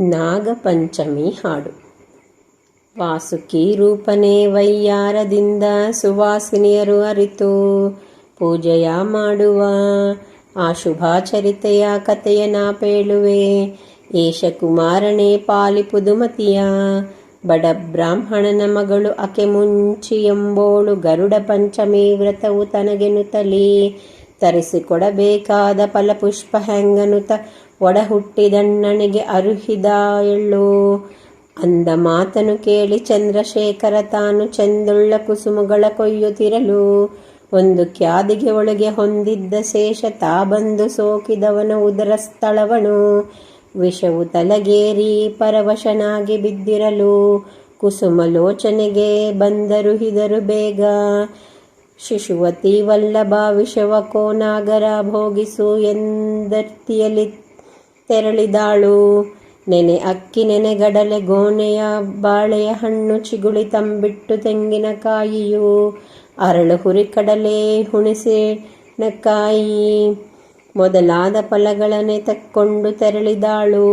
ನಾಗಪಂಚಮಿ ಹಾಡು. ವಾಸುಕಿ ರೂಪನೇ ವೈಯಾರದಿಂದ ಸುವಾಸಿನಿಯರು ಅರಿತು, ಪೂಜೆಯ ಮಾಡುವ, ಆ ಶುಭಾಚರಿತೆಯ ಕಥೆಯ ನಾಪೇಳುವೆ ಏಷ ಕುಮಾರನೇ ಪಾಲಿಪುದುಮತಿಯ ಬಡ ಬ್ರಾಹ್ಮಣನ ಮಗಳು ಅಕೆ ಮುಂಚಿ ಎಂಬೋಳು ಗರುಡ ಪಂಚಮಿ ವ್ರತವು ತನಗೆನುತಲಿ ತರಿಸಿಕೊಡಬೇಕಾದ ಫಲಪುಷ್ಪ ಹೆಂಗನುತ ಒಡ ಹುಟ್ಟಿದಣ್ಣನಿಗೆ ಅರುಹಿದ ಎಳ್ಳು ಅಂದ ಮಾತನು ಕೇಳಿ ಚಂದ್ರಶೇಖರ, ತಾನು ಚಂದುಳ್ಳ ಕುಸುಮಗಳ ಕೊಯ್ಯುತ್ತಿರಲು ಒಂದು ಕ್ಯಾದಿಗೆ ಒಳಗೆ ಹೊಂದಿದ್ದ ಶೇಷ ತಾ ಬಂದು ಸೋಕಿದವನ ಉದರ ಸ್ಥಳವನು ವಿಷವು ತಲಗೇರಿ ಪರವಶನಾಗಿ ಬಿದ್ದಿರಲು. ಕುಸುಮಲೋಚನೆಗೆ ಬಂದರು ಹಿದರು ಬೇಗ. ಶಿಶುವತಿ ವಲ್ಲಭ ವಿಷವ ಕೋನಾಗರ ಭೋಗಿಸು ಎಂದರ್ತಿಯಲ್ಲಿ ತೆರಳಿದಾಳು. ನೆನೆ ಅಕ್ಕಿ ನೆನೆಗಡಲೆ ಗೋನೆಯ ಬಾಳೆಯ ಹಣ್ಣು ಚಿಗುಳಿ ತಂಬಿಟ್ಟು ತೆಂಗಿನಕಾಯಿಯು ಅರಳು ಹುರಿಕಡಲೆ ಹುಣಸೆಣಕಾಯಿ ಮೊದಲಾದ ಫಲಗಳನ್ನೇ ತಕ್ಕೊಂಡು ತೆರಳಿದಾಳು.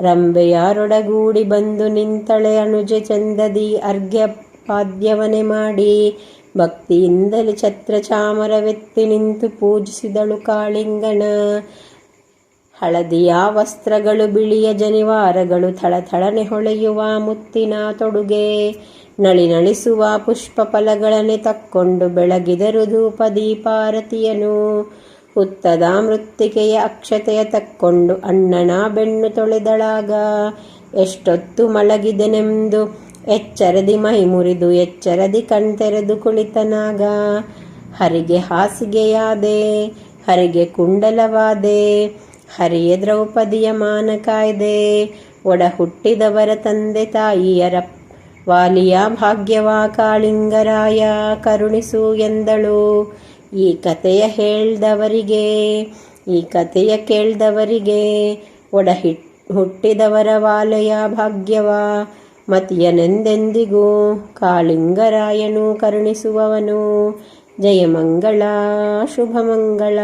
ರಂಬೆಯಾರೊಡಗೂಡಿ ಬಂದು ನಿಂತಳೆ ಅಣುಜೆ ಚಂದದಿ ಅರ್ಘ್ಯ ಪಾದ್ಯವನೆ ಮಾಡಿ. ಭಕ್ತಿಯಿಂದಲೇ ಛತ್ರ ಚಾಮರವೆತ್ತಿ ನಿಂತು ಪೂಜಿಸಿದಳು ಕಾಳಿಂಗನ. ಹಳದಿಯ ವಸ್ತ್ರಗಳು ಬಿಳಿಯ ಜನಿವಾರಗಳು ಥಳಥಳನೆ ಹೊಳೆಯುವ ಮುತ್ತಿನ ತೊಡುಗೆ. ನಳಿನಳಿಸುವ ಪುಷ್ಪ ಫಲಗಳನ್ನೇ ತಕ್ಕೊಂಡು ಬೆಳಗಿದರು ಧೂಪ ದೀಪಾರತಿಯನು. ಹುತ್ತದ ಮೃತ್ತಿಕೆಯ ಅಕ್ಷತೆಯ ತಕ್ಕೊಂಡು ಅಣ್ಣನ ಬೆನ್ನು ತೊಳೆದಳಾಗ, ಎಷ್ಟೊತ್ತು ಮಲಗಿದೆನೆಂದು ಎಚ್ಚರದಿ ಮೈ ಮುರಿದು ಎಚ್ಚರದಿ ಕಣ್ತೆರೆದು ಕುಳಿತನಾಗ, ಹರಿಗೆ ಹಾಸಿಗೆಯಾದೆ, ಹರಿಗೆ ಕುಂಡಲವಾದೆ ಹರಿಯ ದ್ರೌಪದಿಯ ಮಾನ ಕಾಯ್ದೆ ಒಡ ಹುಟ್ಟಿದವರ ತಂದೆ ತಾಯಿಯರ ವಾಲಿಯ ಭಾಗ್ಯವಾ ಕಾಳಿಂಗರಾಯ ಕರುಣಿಸು ಎಂದಳು. ಈ ಕಥೆಯ ಹೇಳ್ದವರಿಗೆ, ಈ ಕಥೆಯ ಕೇಳ್ದವರಿಗೆ ಒಡ ಹಿಟ್ ಹುಟ್ಟಿದವರ ವಾಲೆಯ ಭಾಗ್ಯವ, ಮತಿಯನೆಂದೆಂದಿಗೂ ಕಾಳಿಂಗರಾಯನು ಕರುಣಿಸುವವನು. ಜಯಮಂಗಳ, ಶುಭಮಂಗಳ.